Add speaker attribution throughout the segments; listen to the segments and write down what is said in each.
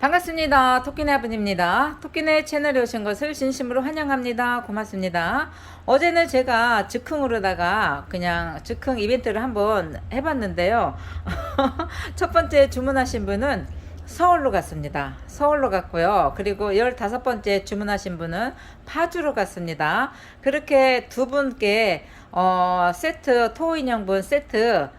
Speaker 1: 반갑습니다. 토끼네 아버님입니다. 토끼네 채널에 오신 것을 진심으로 환영합니다. 고맙습니다. 어제는 제가 즉흥으로다가 그냥 즉흥 이벤트를 한번 해봤는데요. 첫 번째 주문하신 분은 서울로 갔습니다. 서울로 갔고요. 그리고 15번째 주문하신 분은 파주로 갔습니다. 그렇게 두 분께 어, 세트, 토인형분 세트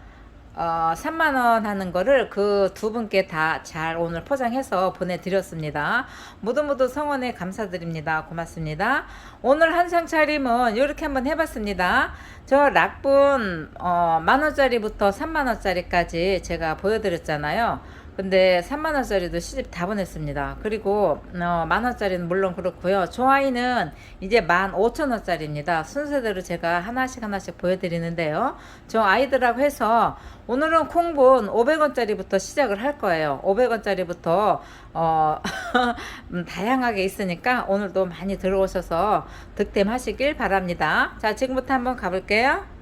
Speaker 1: 어, 3만원 하는 거를 그 두 분께 다 잘 오늘 포장해서 보내드렸습니다. 모두 모두 성원에 감사드립니다. 고맙습니다. 오늘 한상 차림은 이렇게 한번 해봤습니다. 저 락분 어, 만원짜리부터 3만원짜리까지 제가 보여드렸잖아요. 근데 3만원짜리도 시집 다 보냈습니다. 그리고 어, 만원짜리는 물론 그렇고요. 좋아이는 이제 15,000원짜리입니다. 순서대로 제가 하나씩 하나씩 보여드리는데요. 저 아이들하고 해서 오늘은 콩본 500원짜리부터 시작을 할 거예요. 500원짜리부터 어, 음, 다양하게 있으니까 오늘도 많이 들어오셔서 득템하시길 바랍니다. 자, 지금부터 한번 가볼게요.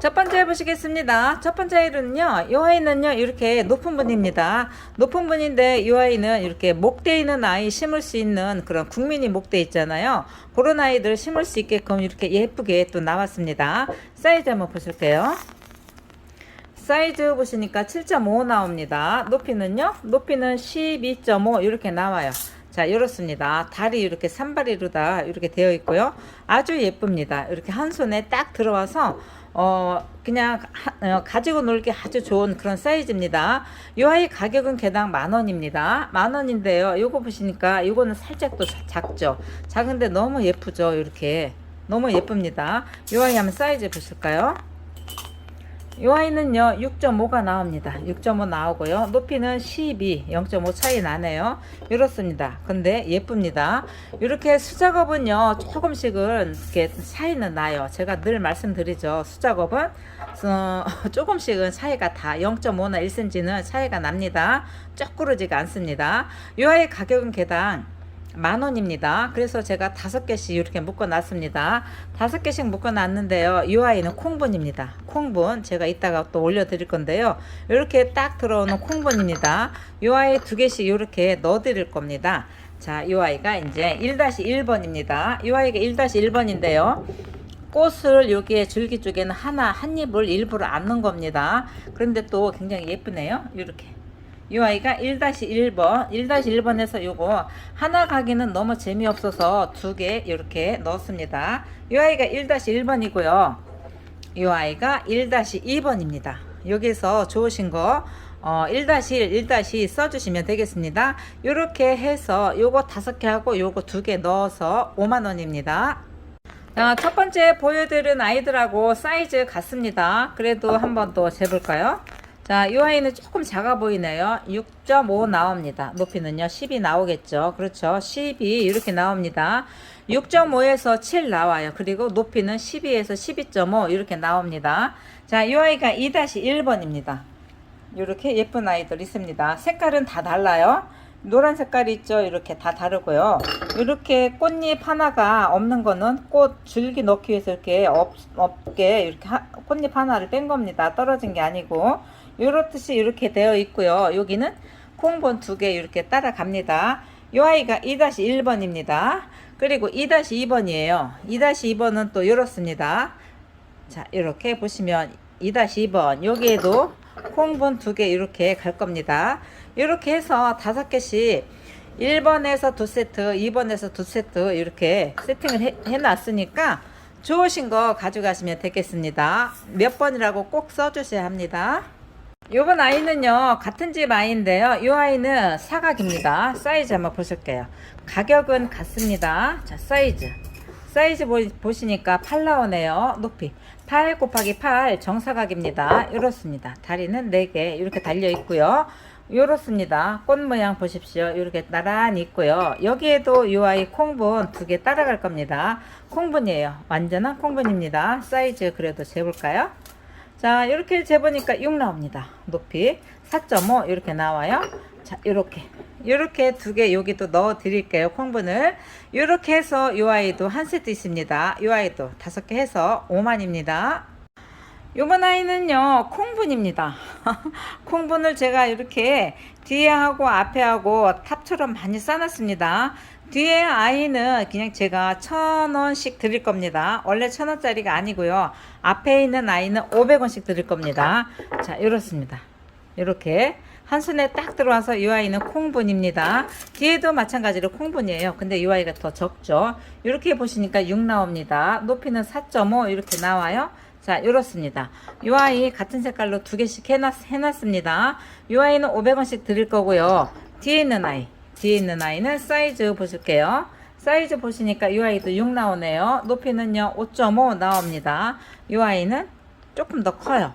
Speaker 1: 첫 번째 보시겠습니다. 첫 번째 아이는요, 이 아이는요, 이렇게 높은 분입니다. 높은 분인데, 이 아이는 이렇게 목대 있는 아이 심을 수 있는 그런 국민이 목대 있잖아요. 그런 아이들 심을 수 있게끔 이렇게 예쁘게 또 나왔습니다. 사이즈 한번 보실게요. 사이즈 보시니까 7.5 나옵니다. 높이는요, 높이는 12.5 이렇게 나와요. 자, 이렇습니다. 다리 이렇게 산발이로 다 이렇게 되어 있고요. 아주 예쁩니다. 이렇게 한 손에 딱 들어와서 어 그냥 하, 어, 가지고 놀기 아주 좋은 그런 사이즈입니다. 이 아이 가격은 개당 만 원입니다. 만 원인데요. 요거 보시니까 이거는 살짝 또 작죠. 작은데 너무 예쁘죠. 이렇게 너무 예쁩니다. 이 아이 한번 사이즈 보실까요? 이 아이는요 6.5가 나옵니다. 6.5 나오고요. 높이는 12 0.5 차이 나네요. 이렇습니다. 근데 예쁩니다. 이렇게 수작업은요 조금씩은 이렇게 차이는 나요. 제가 늘 말씀드리죠. 수작업은 어, 조금씩은 차이가 다 0.5나 1cm는 차이가 납니다. 쩍구르지가 않습니다. 이 아이 가격은 개당 만 원입니다. 그래서 제가 다섯 개씩 이렇게 묶어 놨습니다. 다섯 개씩 묶어 놨는데요. 이 아이는 콩분입니다. 콩분 제가 이따가 또 올려 드릴 건데요. 이렇게 딱 들어오는 콩분입니다. 이 아이 두 개씩 이렇게 넣어 드릴 겁니다. 자, 이 아이가 이제 1-1번입니다. 이 아이가 1-1번인데요. 꽃을 여기에 줄기 쪽에는 하나 한 잎을 일부러 안 넣은 겁니다. 그런데 또 굉장히 예쁘네요. 이렇게. 이 아이가 1-1번 1-1번에서 요거 하나 가기는 너무 재미없어서 두 개 이렇게 넣었습니다 이 아이가 1-1번이고요 이 아이가 1-2번입니다 여기서 좋으신 거 어, 1-1, 1-2 써주시면 되겠습니다. 이렇게 해서 요거 다섯 개 하고 요거 두 개 넣어서 5만원입니다. 자, 첫 번째 보여드린 아이들하고 사이즈 같습니다. 그래도 한번 또 재볼까요? 자, 이 아이는 조금 작아 보이네요. 6.5 나옵니다. 높이는요, 10이 나오겠죠. 그렇죠. 10이 이렇게 나옵니다. 6.5에서 7 나와요. 그리고 높이는 12에서 12.5 이렇게 나옵니다. 자, 이 아이가 2-1번입니다. 이렇게 예쁜 아이들 있습니다. 색깔은 다 달라요. 노란 색깔이 있죠. 이렇게 다 다르고요. 이렇게 꽃잎 하나가 없는 거는 꽃 줄기 넣기 위해서 이렇게 없, 없게 이렇게 하, 꽃잎 하나를 뺀 겁니다. 떨어진 게 아니고. 이렇듯이 이렇게 되어 있고요. 여기는 콩본 두 개 이렇게 따라갑니다. 이 아이가 2-1번입니다. 그리고 2-2번이에요. 2-2번은 또 이렇습니다. 자, 이렇게 보시면 2-2번 여기에도 콩분 두 개 이렇게 갈 겁니다. 이렇게 해서 다섯 개씩 1번에서 두 세트, 2번에서 두 세트 이렇게 세팅을 해, 해놨으니까 좋으신 거 가져가시면 되겠습니다. 몇 번이라고 꼭 써주셔야 합니다. 요번 아이는요 같은 집 아이인데요. 이 아이는 사각입니다. 사이즈 한번 보실게요. 가격은 같습니다. 자 사이즈. 사이즈 보, 보시니까 8 나오네요. 높이. 8 곱하기 8 정사각입니다. 이렇습니다. 다리는 4개 이렇게 달려 있고요. 이렇습니다. 꽃 모양 보십시오. 이렇게 나란히 있고요. 여기에도 이 아이 콩분 두 개 따라갈 겁니다. 콩분이에요. 완전한 콩분입니다. 사이즈 그래도 재볼까요 자 이렇게 재보니까 6 나옵니다. 높이. 4.5 이렇게 나와요. 자 이렇게. 이렇게 두 개 여기도 넣어 드릴게요 콩분을. 이렇게 해서 이 아이도 한 세트 있습니다. 이 아이도 다섯 개 해서 5만입니다 요번 아이는요 콩분입니다 콩분을 제가 이렇게 뒤에 하고 앞에 하고 탑처럼 많이 싸놨습니다 뒤에 아이는 그냥 제가 천 원씩 드릴 겁니다 원래 천 원짜리가 아니고요 앞에 있는 아이는 500원씩 드릴 겁니다 자 이렇습니다 이렇게 한 손에 딱 들어와서 이 아이는 콩분입니다. 뒤에도 마찬가지로 콩분이에요. 근데 이 아이가 더 적죠. 이렇게 보시니까 6 나옵니다. 높이는 4.5 이렇게 나와요. 자, 이렇습니다. 이 아이 같은 색깔로 두 개씩 해놨, 해놨습니다. 이 아이는 500원씩 드릴 거고요. 뒤에 있는 아이, 뒤에 있는 아이는 사이즈 보실게요. 사이즈 보시니까 이 아이도 6 나오네요. 높이는요, 5.5 나옵니다. 이 아이는 조금 더 커요.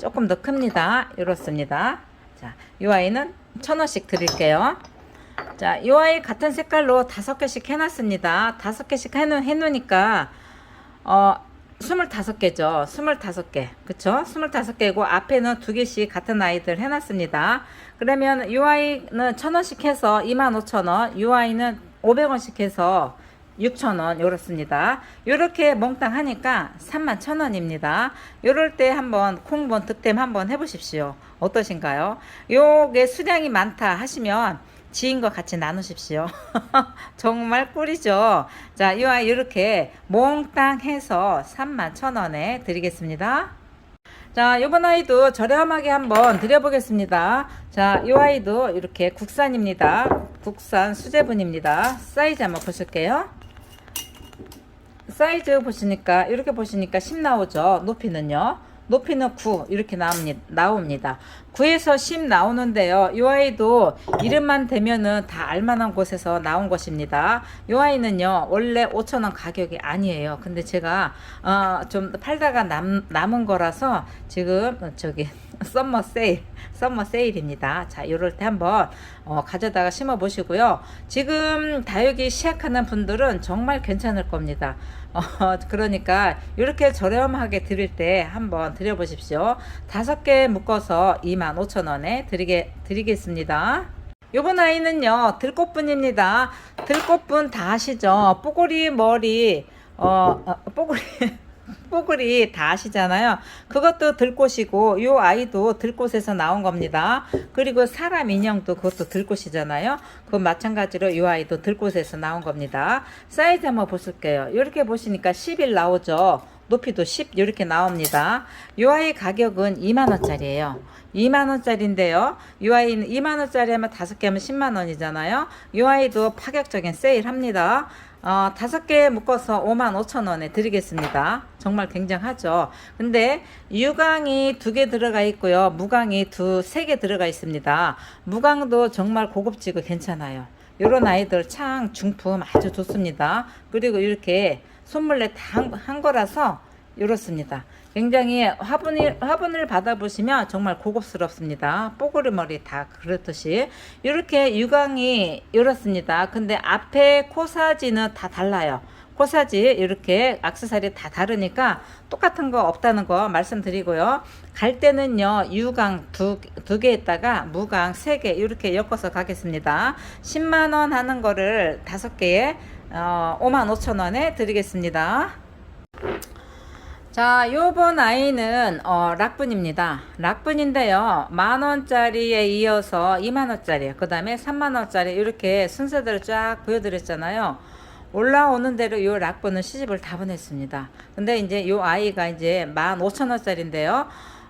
Speaker 1: 조금 더 큽니다. 이렇습니다. 자, 이 아이는 천 원씩 드릴게요. 자, 이 아이 같은 색깔로 다섯 개씩 해놨습니다. 다섯 개씩 해놓, 해놓으니까, 어, 25개죠. 25개. 그쵸? 25개고, 앞에는 두 개씩 같은 아이들 해놨습니다. 그러면 이 아이는 천 원씩 해서 25,000원, 이 아이는 500원씩 해서 6,000원 요렇습니다. 요렇게 몽땅 하니까 31,000원입니다. 요럴 때 한번 콩본 득템 한번 해 보십시오. 어떠신가요? 요게 수량이 많다 하시면 지인과 같이 나누십시오. 정말 꿀이죠. 자, 이 아이 이렇게 몽땅 해서 31,000원에 드리겠습니다. 자, 요번 아이도 저렴하게 한번 드려보겠습니다. 자, 이 아이도 이렇게 국산입니다. 국산 수제분입니다. 사이즈 한번 보실게요. 사이즈 보시니까 이렇게 보시니까 10 나오죠. 높이는요. 높이는 9 이렇게 나옵니다. 나옵니다. 9에서 10 나오는데요. 이 아이도 이름만 되면은 다 알만한 곳에서 나온 것입니다. 이 아이는요 원래 5천원 가격이 아니에요. 근데 제가 어, 좀 팔다가 남, 남은 거라서 지금 저기 썸머 세일 썸머 세일입니다. 자 이럴 때 한번 어, 가져다가 심어 보시고요. 지금 다육이 시작하는 분들은 정말 괜찮을 겁니다. 어, 그러니까 이렇게 저렴하게 드릴 때 한번 드려보십시오. 다섯 개 묶어서 25,000원에 드리게, 드리겠습니다. 요번 아이는요, 들꽃분입니다. 들꽃분 다 아시죠? 뽀글이 머리, 어, 어 뽀글이. 뽀글이 다 아시잖아요. 그것도 들꽃이고 요 아이도 들꽃에서 나온 겁니다. 그리고 사람 인형도 그것도 들꽃이잖아요. 그 마찬가지로 요 아이도 들꽃에서 나온 겁니다. 사이즈 한번 보실게요. 이렇게 보시니까 11 나오죠. 높이도 10 이렇게 나옵니다. 요 아이 가격은 2만 원짜리예요. 2만 원짜리인데요. 이 아이는 2만 원짜리 하면 다섯 개 하면 10만 원이잖아요. 이 아이도 파격적인 세일합니다. 어, 다섯 개 묶어서 5만 5천 원에 드리겠습니다. 정말 굉장하죠. 근데 유광이 두 개 들어가 있고요. 무광이 두, 세 개 들어가 있습니다. 무광도 정말 고급지고 괜찮아요. 요런 아이들 창 중품 아주 좋습니다. 그리고 이렇게 손물레 다 한 거라서 이렇습니다. 굉장히 화분을, 화분을 받아보시면 정말 고급스럽습니다. 뽀글이 머리 다 그렇듯이. 이렇게 유광이 이렇습니다. 근데 앞에 코사지는 다 달라요. 코사지 이렇게 악세사리 다 다르니까 똑같은 거 없다는 거 말씀드리고요. 갈 때는요 유광 두두 개에다가 무광 세개 이렇게 엮어서 가겠습니다. 10만 원 하는 거를 다섯 개에 어, 5만 5천 원에 드리겠습니다. 자, 요번 아이는 어, 락분입니다. 락분인데요. 만 원짜리에 이어서 2만 원짜리, 그 다음에 3만 원짜리 이렇게 순서대로 쫙 보여드렸잖아요. 올라오는 대로 요 락분은 시집을 다 보냈습니다. 근데 이제 요 아이가 이제 15,000원짜리인데요.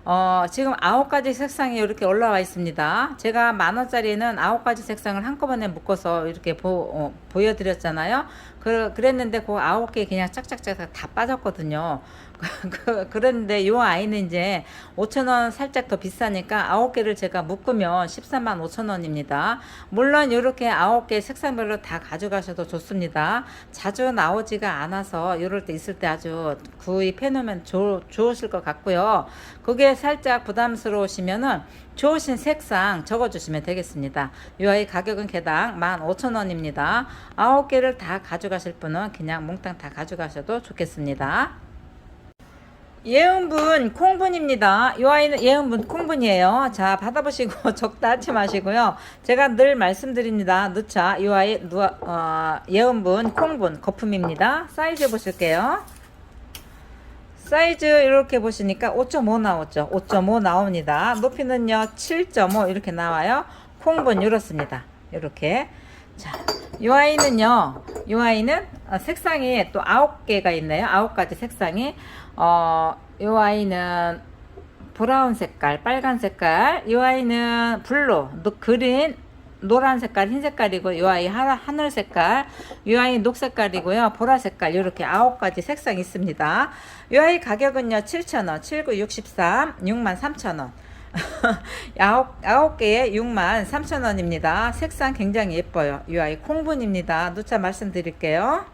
Speaker 1: 어, 지금 아홉 가지 색상이 이렇게 올라와 있습니다. 제가 만 원짜리는 아홉 가지 색상을 한꺼번에 묶어서 이렇게 보, 어, 보여드렸잖아요. 그, 그랬는데 그 아홉 개 그냥 짝짝짝 다 빠졌거든요. 그, 그런데 요 아이는 이제 5천원 살짝 더 비싸니까 아홉 개를 제가 묶으면 14만 5천원입니다. 물론 이렇게 아홉 개 색상별로 다 가져가셔도 좋습니다. 자주 나오지가 않아서 이럴 때 있을 때 아주 구입해 놓으면 좋, 좋으실 것 같고요. 그게 살짝 부담스러우시면은 좋으신 색상 적어주시면 되겠습니다. 이 아이 가격은 개당 15,000원입니다. 아홉 개를 다 가져가실 분은 그냥 몽땅 다 가져가셔도 좋겠습니다. 예은분 콩분입니다. 이 아이는 예은분 콩분이에요. 자 받아보시고 적다 하지 마시고요. 제가 늘 말씀드립니다. 누차 이 아이 누, 어, 예은분 콩분 거품입니다. 사이즈 보실게요. 사이즈 이렇게 보시니까 5.5 나오죠. 5.5 나옵니다. 높이는요 7.5 이렇게 나와요. 콩분 이렇습니다. 이렇게. 자, 이 아이는요. 이 아이는 어, 색상이 또 9개가 있네요. 9가지 색상이. 어, 이 아이는 브라운 색깔, 빨간 색깔. 이 아이는 블루, 노- 그린, 노란 색깔, 흰 색깔이고 이 아이 하, 하늘 색깔, 이 아이 녹 색깔이고요. 보라 색깔 이렇게 아홉 가지 색상이 있습니다. 이 아이 가격은요 7,000원, 7963, 63,000원. 아홉, 아홉 개에 6만 3천 원입니다. 색상 굉장히 예뻐요. 이 아이 콩분입니다. 누차 말씀드릴게요.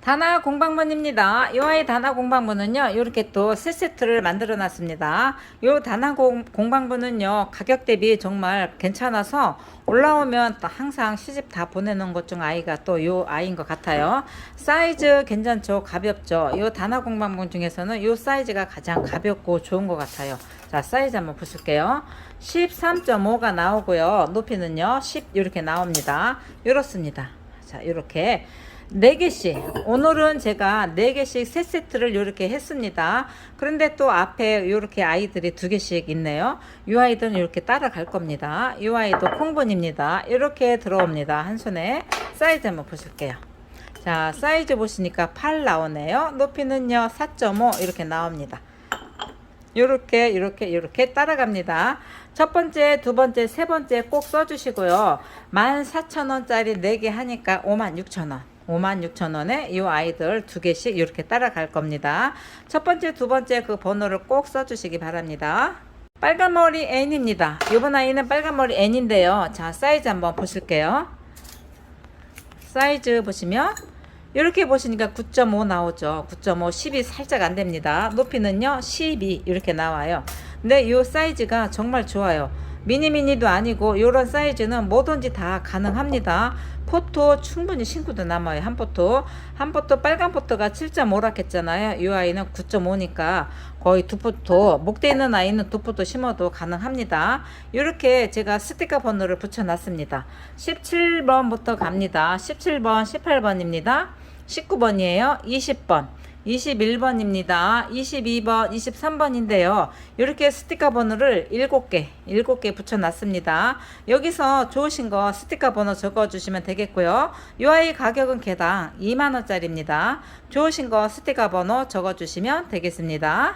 Speaker 1: 다나 공방문입니다. 이 아이 다나 공방문은요, 이렇게 또 세 세트를 만들어 놨습니다. 이 다나 공, 공방문은요, 가격 대비 정말 괜찮아서 올라오면 또 항상 시집 다 보내는 것 중 아이가 또이 아이인 것 같아요. 사이즈 괜찮죠? 가볍죠? 이 다나 공방문 중에서는 이 사이즈가 가장 가볍고 좋은 것 같아요. 자, 사이즈 한번 보실게요. 13.5가 나오고요. 높이는요, 10 이렇게 나옵니다. 이렇습니다. 자, 이렇게. 4개씩. 오늘은 제가 4개씩 세 세트를 이렇게 했습니다. 그런데 또 앞에 이렇게 아이들이 2개씩 있네요. 이 아이들은 이렇게 따라갈 겁니다. 이 아이도 콩분입니다. 이렇게 들어옵니다. 한 손에 사이즈 한번 보실게요. 자 사이즈 보시니까 8 나오네요. 높이는요 4.5 이렇게 나옵니다. 요렇게 이렇게 이렇게 따라갑니다. 첫 번째, 두 번째, 세 번째 꼭 써주시고요. 14,000원짜리 4개 하니까 56,000원. 56,000원에 이 아이들 두 개씩 이렇게 따라갈 겁니다. 첫 번째, 두 번째 그 번호를 꼭 써주시기 바랍니다. 빨간 머리 N입니다. 이번 아이는 빨간 머리 N인데요. 자, 사이즈 한번 보실게요. 사이즈 보시면 이렇게 보시니까 9.5 나오죠. 9.5, 10이 살짝 안 됩니다. 높이는요, 12 이렇게 나와요. 근데 이 사이즈가 정말 좋아요. 미니미니도 아니고 이런 사이즈는 뭐든지 다 가능합니다. 포토 충분히 신고도 남아요. 한 포토. 한 포토 빨간 포토가 7.5라 했잖아요. 이 아이는 9.5니까 거의 두 포토. 목대 있는 아이는 두 포토 심어도 가능합니다. 이렇게 제가 스티커 번호를 붙여놨습니다. 17번부터 갑니다. 17번, 18번입니다. 19번이에요. 20번. 21번입니다. 22번, 23번인데요. 이렇게 스티커 번호를 7개, 7개 붙여놨습니다. 여기서 좋으신 거 스티커 번호 적어주시면 되겠고요. 이 아이 가격은 개당 2만원짜리입니다. 좋으신 거 스티커 번호 적어주시면 되겠습니다.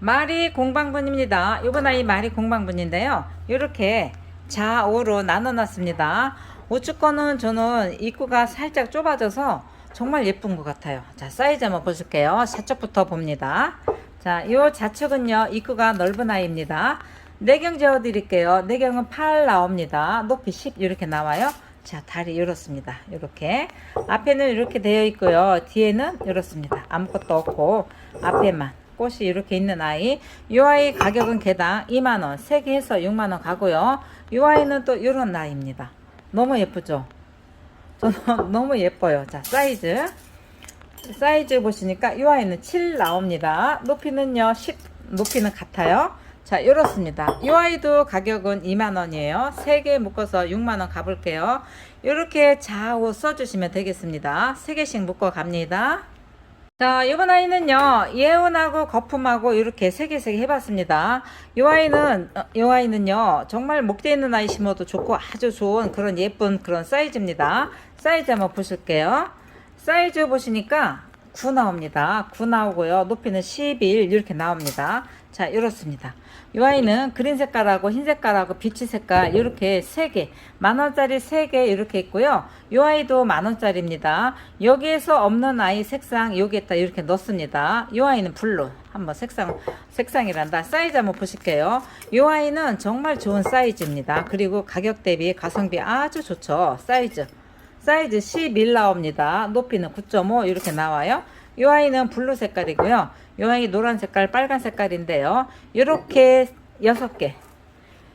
Speaker 1: 마리 공방분입니다. 이번 아이 마리 공방분인데요. 이렇게 좌우로 나눠놨습니다. 우측 거는 저는 입구가 살짝 좁아져서 정말 예쁜 것 같아요. 자, 사이즈 한번 보실게요. 좌측부터 봅니다. 자, 이 좌측은요, 입구가 넓은 아이입니다. 내경 재어 드릴게요. 내경은 8 나옵니다. 높이 10 이렇게 나와요. 자, 다리 이렇습니다. 이렇게. 앞에는 이렇게 되어 있고요. 뒤에는 이렇습니다. 아무것도 없고, 앞에만. 꽃이 이렇게 있는 아이. 이 아이 가격은 개당 2만원. 3개 해서 6만원 가고요. 이 아이는 또 이런 아이입니다. 너무 예쁘죠? 저는 너무 예뻐요. 자, 사이즈. 사이즈 보시니까 이 아이는 7 나옵니다. 높이는요, 10, 높이는 같아요. 자, 이렇습니다. 이 아이도 가격은 2만원이에요. 3개 묶어서 6만원 가볼게요. 이렇게 좌우 써주시면 되겠습니다. 3개씩 묶어 갑니다. 자, 이번 아이는요, 예온하고 거품하고 이렇게 세 개 세 개 해봤습니다. 이 아이는, 어, 이 아이는요, 정말 목대 있는 아이 심어도 좋고 아주 좋은 그런 예쁜 그런 사이즈입니다. 사이즈 한번 보실게요. 사이즈 보시니까 9 나옵니다. 9 나오고요. 높이는 11 이렇게 나옵니다. 자, 이렇습니다. 이 아이는 그린 색깔하고 흰 색깔하고 비치 색깔 이렇게 세 개, 만 원짜리 세 개 이렇게 있고요. 이 아이도 만 원짜리입니다. 여기에서 없는 아이 색상 여기에다 이렇게 넣습니다. 이 아이는 블루. 한번 색상 색상이란다. 사이즈 한번 보실게요. 이 아이는 정말 좋은 사이즈입니다. 그리고 가격 대비 가성비 아주 좋죠. 사이즈. 사이즈 11 나옵니다. 높이는 9.5 이렇게 나와요. 이 아이는 블루 색깔이고요. 이 아이 노란 색깔, 빨간 색깔인데요. 이렇게 6개.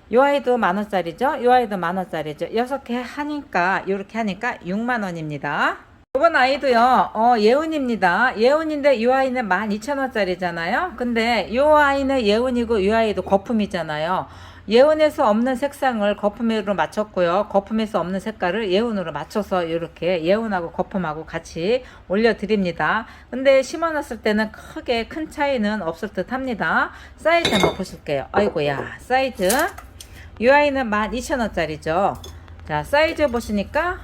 Speaker 1: 이 아이도 만 원짜리죠. 이 아이도 만 원짜리죠. 6개 하니까 이렇게 하니까 6만 원입니다. 이번 아이도요, 어, 예운입니다. 예운인데 이 아이는 12,000원짜리잖아요. 근데 이 아이는 예운이고 이 아이도 거품이잖아요. 예온에서 없는 색상을 거품으로 맞췄고요. 거품에서 없는 색깔을 예온으로 맞춰서 이렇게 예온하고 거품하고 같이 올려드립니다. 근데 심어놨을 때는 크게 큰 차이는 없을 듯 합니다. 사이즈 한번 보실게요. 아이고야, 사이즈. 이 아이는 12,000원짜리죠. 자, 사이즈 보시니까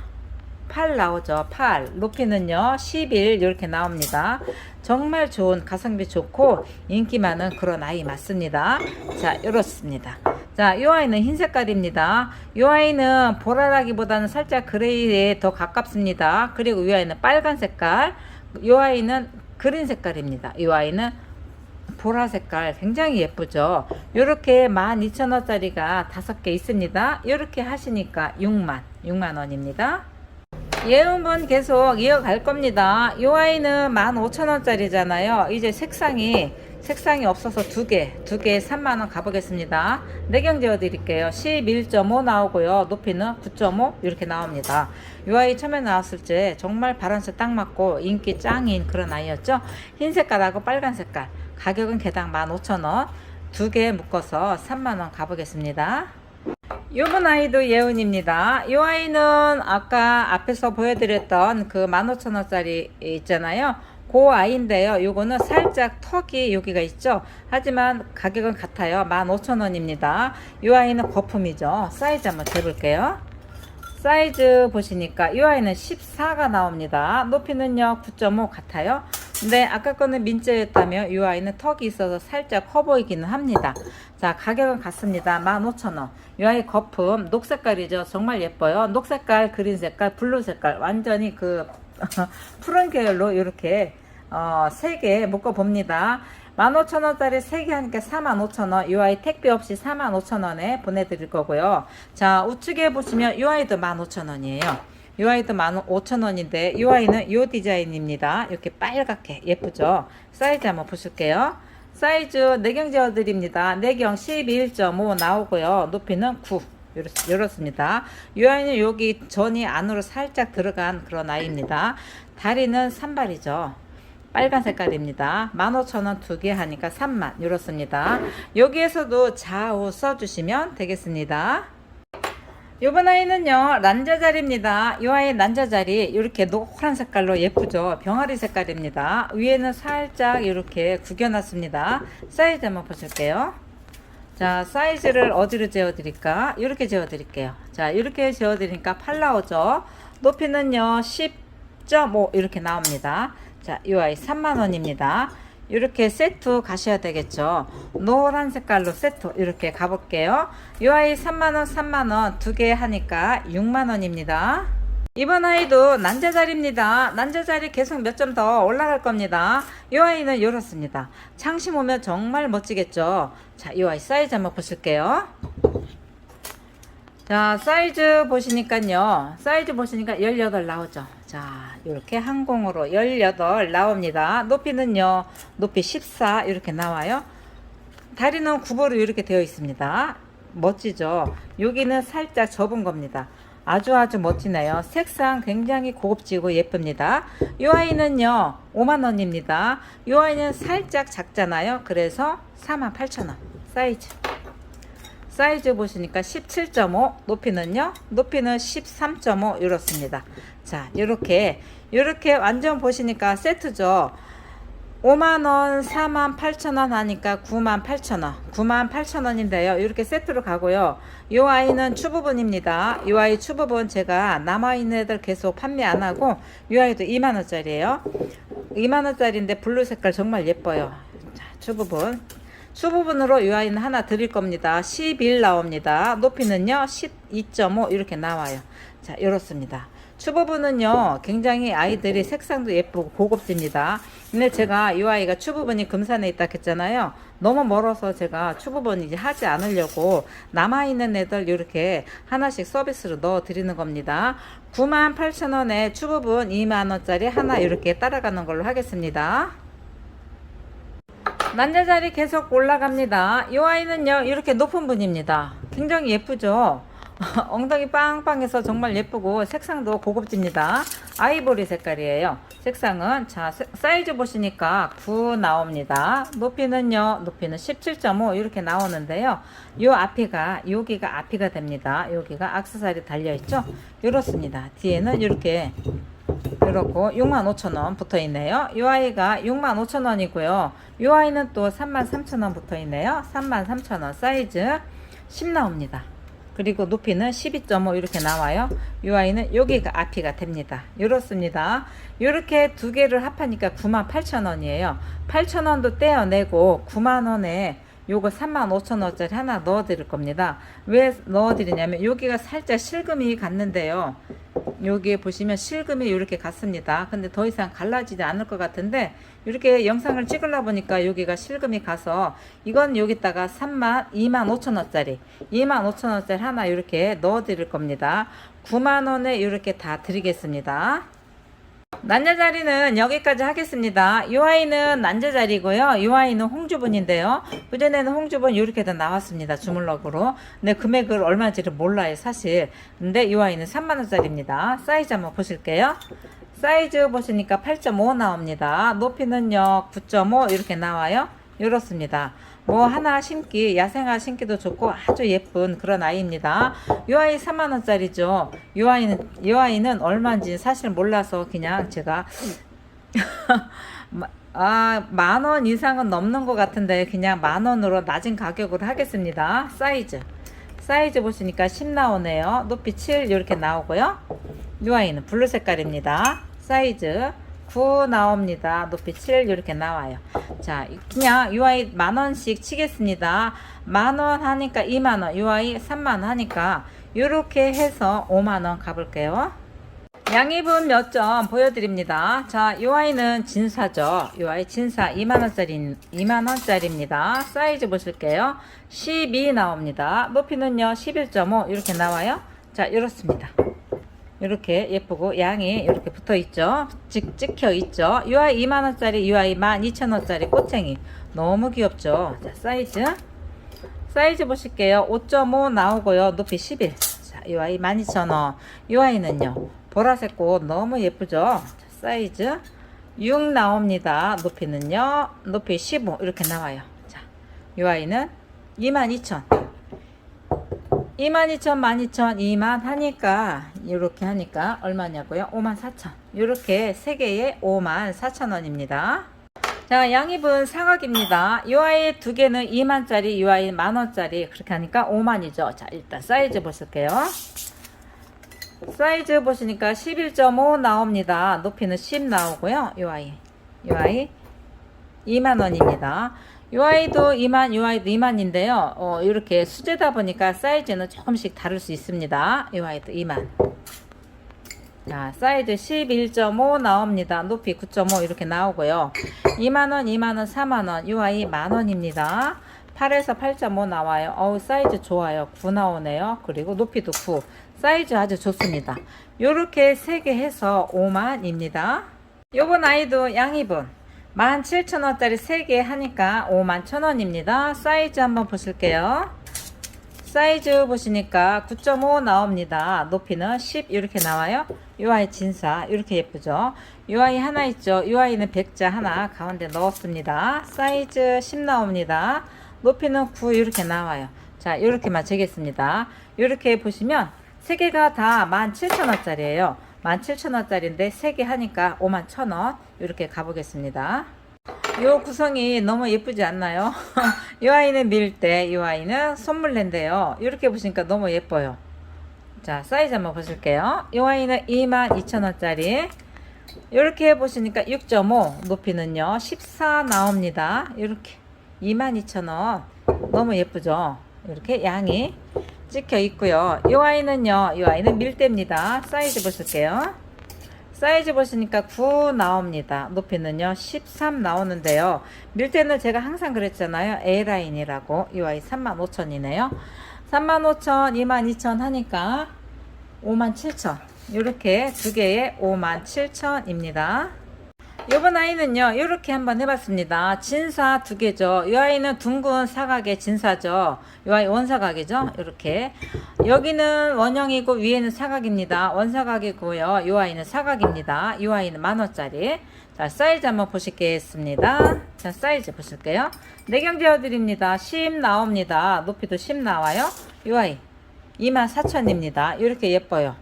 Speaker 1: 8 나오죠. 8. 높이는요, 11 이렇게 나옵니다. 정말 좋은 가성비 좋고 인기 많은 그런 아이 맞습니다. 자, 이렇습니다. 자, 이 아이는 흰 색깔입니다. 이 아이는 보라라기보다는 살짝 그레이에 더 가깝습니다. 그리고 이 아이는 빨간 색깔. 이 아이는 그린 색깔입니다. 이 아이는 보라 색깔 굉장히 예쁘죠. 이렇게 12,000원짜리가 다섯 개 있습니다. 이렇게 하시니까 6만, 6만 원입니다. 예음은 계속 이어갈 겁니다. 이 아이는 15,000원짜리잖아요. 이제 색상이 색상이 없어서 두 개, 두 개에 3만원 가보겠습니다. 내경 재워 드릴게요. 11.5 나오고요. 높이는 9.5 이렇게 나옵니다. 이 아이 처음에 나왔을 때 정말 바란스 딱 맞고 인기 짱인 그런 아이였죠. 흰 색깔하고 빨간 색깔. 가격은 개당 15,000원. 두 개 묶어서 3만원 가보겠습니다. 요번 아이도 예은입니다. 이 아이는 아까 앞에서 보여드렸던 그 15,000원짜리 있잖아요. 그 아이인데요. 요거는 살짝 턱이 여기가 있죠. 하지만 가격은 같아요. 15,000원입니다. 이 아이는 거품이죠. 사이즈 한번 재볼게요. 사이즈 보시니까 이 아이는 14가 나옵니다. 높이는요 9.5 같아요. 근데 아까 거는 민재였다면 이 아이는 턱이 있어서 살짝 커 보이기는 합니다. 자 가격은 같습니다. 15,000원. 이 아이 거품 녹색깔이죠. 정말 예뻐요. 녹색깔, 그린 색깔, 블루 색깔 완전히 그 푸른 계열로 이렇게 어, 3개 묶어 봅니다. 15,000원짜리 3개 하니까 45,000원. 이 아이 택배 없이 45,000원에 보내드릴 거고요. 자, 우측에 보시면 이 아이도 15,000원이에요. 이 아이도 15,000원인데 이 아이는 이 디자인입니다. 이렇게 빨갛게 예쁘죠? 사이즈 한번 보실게요. 사이즈 내경 재워드립니다. 내경 11.5 나오고요. 높이는 9. 이렇습니다. 이 아이는 여기 전이 안으로 살짝 들어간 그런 아이입니다. 다리는 산발이죠. 빨간 색깔입니다. 15,000원 두 개 하니까 3만 이렇습니다. 여기에서도 좌우 써주시면 되겠습니다. 요번 아이는요 난자자리입니다. 이 아이 난자자리 이렇게 노란 색깔로 예쁘죠. 병아리 색깔입니다. 위에는 살짝 이렇게 구겨놨습니다. 사이즈 한번 보실게요. 자 사이즈를 어디로 재워드릴까? 이렇게 재워드릴게요. 자 이렇게 재워드리니까 8 나오죠. 높이는요 10.5 이렇게 나옵니다. 자 이 아이 3만원입니다. 이렇게 세트 가셔야 되겠죠. 노란 색깔로 세트 이렇게 가볼게요. 이 아이 3만원, 3만원 두 개 하니까 6만원입니다. 이번 아이도 난자자리입니다. 난자자리 계속 몇 점 더 올라갈 겁니다. 이 아이는 이렇습니다. 창심 오면 정말 멋지겠죠. 자, 이 아이 사이즈 한번 보실게요. 자, 사이즈 보시니까요. 사이즈 보시니까 18 나오죠. 자, 이렇게 항공으로 18 나옵니다. 높이는요. 높이 14 이렇게 나와요. 다리는 구보로 이렇게 되어 있습니다. 멋지죠? 여기는 살짝 접은 겁니다. 아주 아주 멋지네요. 색상 굉장히 고급지고 예쁩니다. 이 아이는요, 5만원입니다. 이 아이는 살짝 작잖아요. 그래서 48,000원. 사이즈. 사이즈 보시니까 17.5 높이는요 높이는 13.5 이렇습니다 자 이렇게 이렇게 완전 보시니까 세트죠 5만원 4만 8천원 하니까 9만 8천원 9만 8천원인데요 이렇게 세트로 가고요 이 아이는 추부분입니다 이 아이 추부분 제가 남아있는 애들 계속 판매 안 하고 이 아이도 2만원짜리에요 2만원짜리인데 블루 색깔 정말 예뻐요 자 추부분 수부분으로 이 아이는 하나 드릴 겁니다. 11 나옵니다. 높이는요, 12.5 이렇게 나와요. 자, 이렇습니다. 추부분은요, 굉장히 아이들이 색상도 예쁘고 고급집니다. 근데 제가 이 아이가 추부분이 금산에 있다 했잖아요. 너무 멀어서 제가 추부분 이제 하지 않으려고 남아있는 애들 이렇게 하나씩 서비스로 넣어 드리는 겁니다. 98,000원에 추부분 2만원짜리 하나 이렇게 따라가는 걸로 하겠습니다. 난자자리 계속 올라갑니다. 이 아이는요, 이렇게 높은 분입니다. 굉장히 예쁘죠? 엉덩이 빵빵해서 정말 예쁘고 색상도 고급집니다. 아이보리 색깔이에요. 색상은 자 세- 사이즈 보시니까 9 나옵니다. 높이는요. 높이는 17.5 이렇게 나오는데요. 요 앞이가 여기가 앞이가 됩니다. 여기가 악세사리 달려 있죠. 이렇습니다. 뒤에는 이렇게 이렇고 65,000원 붙어 있네요. 이 아이가 65,000원이고요. 이 아이는 또 33,000원 붙어 있네요. 33,000원 사이즈 10 나옵니다. 그리고 높이는 12.5 이렇게 나와요. 이 아이는 여기가 앞이가 됩니다. 이렇습니다. 이렇게 두 개를 합하니까 98,000원이에요. 8,000원도 떼어내고 9만원에 요거 35,000원짜리 하나 넣어 드릴 겁니다. 왜 넣어 드리냐면 여기가 살짝 실금이 갔는데요. 여기에 보시면 실금이 이렇게 갔습니다. 근데 더 이상 갈라지지 않을 것 같은데 이렇게 영상을 찍으려 보니까 여기가 실금이 가서 이건 여기다가 3만 2만 5천 원짜리 2만 5천 원짜리 하나 이렇게 넣어 드릴 겁니다. 9만 원에 이렇게 다 드리겠습니다. 난자 자리는 여기까지 하겠습니다. 이 아이는 난자 자리고요. 이 아이는 홍주분인데요. 그전에는 홍주분 이렇게 다 나왔습니다. 주물럭으로. 근데 금액을 얼마인지를 몰라요, 사실. 근데 이 아이는 3만원짜리입니다. 사이즈 한번 보실게요. 사이즈 보시니까 8.5 나옵니다. 높이는요, 9.5 이렇게 나와요. 이렇습니다. 뭐 하나 심기, 야생화 심기도 좋고 아주 예쁜 그런 아이입니다. 이 아이 3만 원짜리죠. 이 아이는 이 아이는 얼마인지 사실 몰라서 그냥 제가 아, 만 원 이상은 넘는 것 같은데 그냥 만 원으로 낮은 가격으로 하겠습니다. 사이즈. 사이즈 보시니까 10 나오네요. 높이 7 이렇게 나오고요. 이 아이는 블루 색깔입니다. 사이즈 9 나옵니다. 높이 7 이렇게 나와요. 자, 그냥 이 아이 만 원씩 치겠습니다. 만원 하니까 2만 원, 이 아이 3만 원 하니까 이렇게 해서 5만 원 가볼게요. 양입은 몇 점 보여드립니다. 자, 이 아이는 진사죠. 이 아이 진사 2만원짜리, 2만원짜리입니다. 사이즈 보실게요. 12 나옵니다. 높이는요, 11.5 이렇게 나와요. 자, 이렇습니다. 이렇게 예쁘고 양이 이렇게 붙어 있죠. 찍, 찍혀 있죠. 이 아이 2만원짜리, 이 아이 12,000원짜리 꼬챙이. 너무 귀엽죠. 자, 사이즈. 사이즈 보실게요. 5.5 나오고요. 높이 11. 자, 이 아이 12,000원. 이 아이는요. 보라색 꽃 너무 예쁘죠? 자, 사이즈 6 나옵니다. 높이는요. 높이 15 이렇게 나와요. 자, 이 아이는 22,000. 22,000, 12,000, 2만 하니까 이렇게 하니까 얼마냐고요? 54,000. 이렇게 세 개에 54,000원입니다. 자, 양입은 사각입니다. 이 아이 두 개는 2만짜리, 이 아이 만원짜리 그렇게 하니까 5만이죠. 자, 일단 사이즈 보실게요. 사이즈 보시니까 11.5 나옵니다. 높이는 10 나오고요. 이 아이, 이 아이 2만 원입니다. 이 아이도 2만, 이 아이도 2만인데요. 어, 이렇게 수제다 보니까 사이즈는 조금씩 다를 수 있습니다. 이 아이도 2만. 자, 사이즈 11.5 나옵니다. 높이 9.5 이렇게 나오고요. 2만원, 2만원, 4만원. 이 아이 만원입니다. 8에서 8.5 나와요. 어우, 사이즈 좋아요. 9 나오네요. 그리고 높이도 9. 사이즈 아주 좋습니다. 요렇게 3개 해서 5만입니다. 요번 아이도 양이분. 17,000원짜리 3개 하니까 51,000원입니다. 사이즈 한번 보실게요. 사이즈 보시니까 9.5 나옵니다. 높이는 10 이렇게 나와요. 이 아이 진사 이렇게 예쁘죠. 이 아이 하나 있죠. 이 아이는 백자 하나 가운데 넣었습니다. 사이즈 10 나옵니다. 높이는 9 이렇게 나와요. 자 이렇게만 재겠습니다. 이렇게 보시면 세 개가 다 17,000원짜리예요. 17,000원짜리인데 세개 하니까 51,000원 이렇게 가보겠습니다. 요 구성이 너무 예쁘지 않나요? 이 아이는 밀대, 이 아이는 손물레인데요. 이렇게 보시니까 너무 예뻐요. 자, 사이즈 한번 보실게요. 이 아이는 22,000원짜리. 이렇게 보시니까 6.5, 높이는요, 14 나옵니다. 이렇게 22,000원. 너무 예쁘죠? 이렇게 양이 찍혀 있고요. 이 아이는요, 이 아이는 밀대입니다. 사이즈 보실게요. 사이즈 보시니까 9 나옵니다. 높이는요 13 나오는데요. 밀대는 제가 항상 그랬잖아요. A라인이라고 이 아이 35,000이네요. 35,000, 22,000 하니까 57,000 이렇게 두 개에 57,000입니다. 요번 아이는요, 이렇게 한번 해봤습니다. 진사 두 개죠. 이 아이는 둥근 사각의 진사죠. 이 아이 원사각이죠. 이렇게. 여기는 원형이고 위에는 사각입니다. 원사각이고요. 이 아이는 사각입니다. 이 아이는 만원짜리. 자, 사이즈 한번 보시겠습니다. 자, 사이즈 보실게요. 내경 지어드립니다. 10 나옵니다. 높이도 10 나와요. 이 아이 24,000입니다. 이렇게 예뻐요.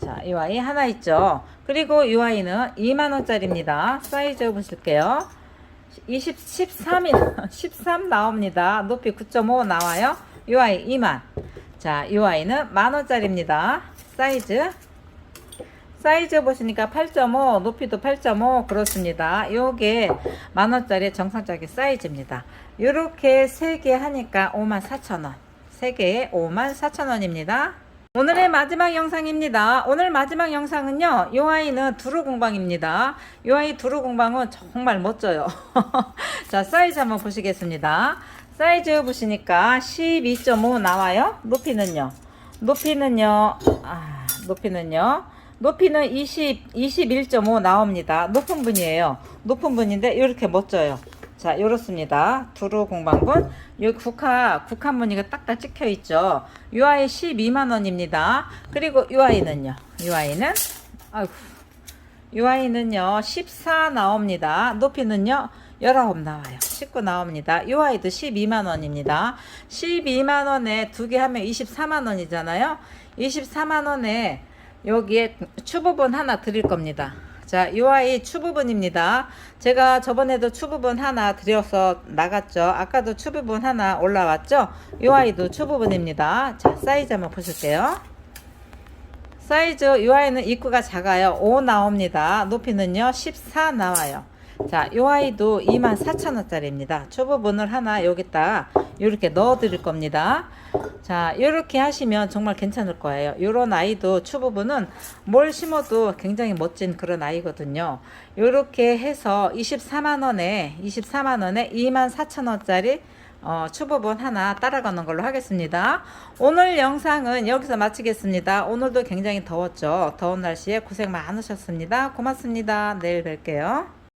Speaker 1: 자, 이 아이 하나 있죠. 그리고 이 아이는 2만원짜리입니다. 사이즈 보실게요. 20, 13이, 13 나옵니다. 높이 9.5 나와요. 이 아이 2만. 자, 이 아이는 만원짜리입니다. 사이즈. 사이즈 보시니까 8.5, 높이도 8.5 그렇습니다. 요게 만원짜리 정상적인 사이즈입니다. 요렇게 3개 하니까 54,000원. 3개에 54,000원입니다. 오늘의 마지막 영상입니다. 오늘 마지막 영상은요, 요 아이는 두루 공방입니다. 요 아이 두루 공방은 정말 멋져요. 자, 사이즈 한번 보시겠습니다. 사이즈 보시니까 12.5 나와요. 높이는요. 높이는요, 아, 높이는요. 높이는 20, 21.5 나옵니다. 높은 분이에요. 높은 분인데 이렇게 멋져요. 자, 이렇습니다. 두루 공방군. 여기 국화, 국화 무늬가 딱딱 찍혀 있죠. 이 아이 12만원입니다. 그리고 이 아이는요. 이 아이는, 아이고. 이 아이는요, 14 나옵니다. 높이는요, 19 나와요. 19 나옵니다. 이 아이도 12만원입니다. 12만원에 두 개 하면 24만원이잖아요. 24만원에 여기에 추부분 하나 드릴 겁니다. 자, 이 아이 추부분입니다. 제가 저번에도 추부분 하나 드려서 나갔죠. 아까도 추부분 하나 올라왔죠. 이 아이도 추부분입니다. 자, 사이즈 한번 보실게요. 사이즈 이 아이는 입구가 작아요. 5 나옵니다. 높이는요 14 나와요. 자, 이 아이도 24,000원짜리입니다. 초부분을 하나 여기다 이렇게 넣어 드릴 겁니다. 자, 이렇게 하시면 정말 괜찮을 거예요. 이런 아이도 초부분은 뭘 심어도 굉장히 멋진 그런 아이거든요. 이렇게 해서 24만 원에 24만 원에 24,000원짜리 어, 추부분 하나 따라가는 걸로 하겠습니다. 오늘 영상은 여기서 마치겠습니다. 오늘도 굉장히 더웠죠. 더운 날씨에 고생 많으셨습니다. 고맙습니다. 내일 뵐게요.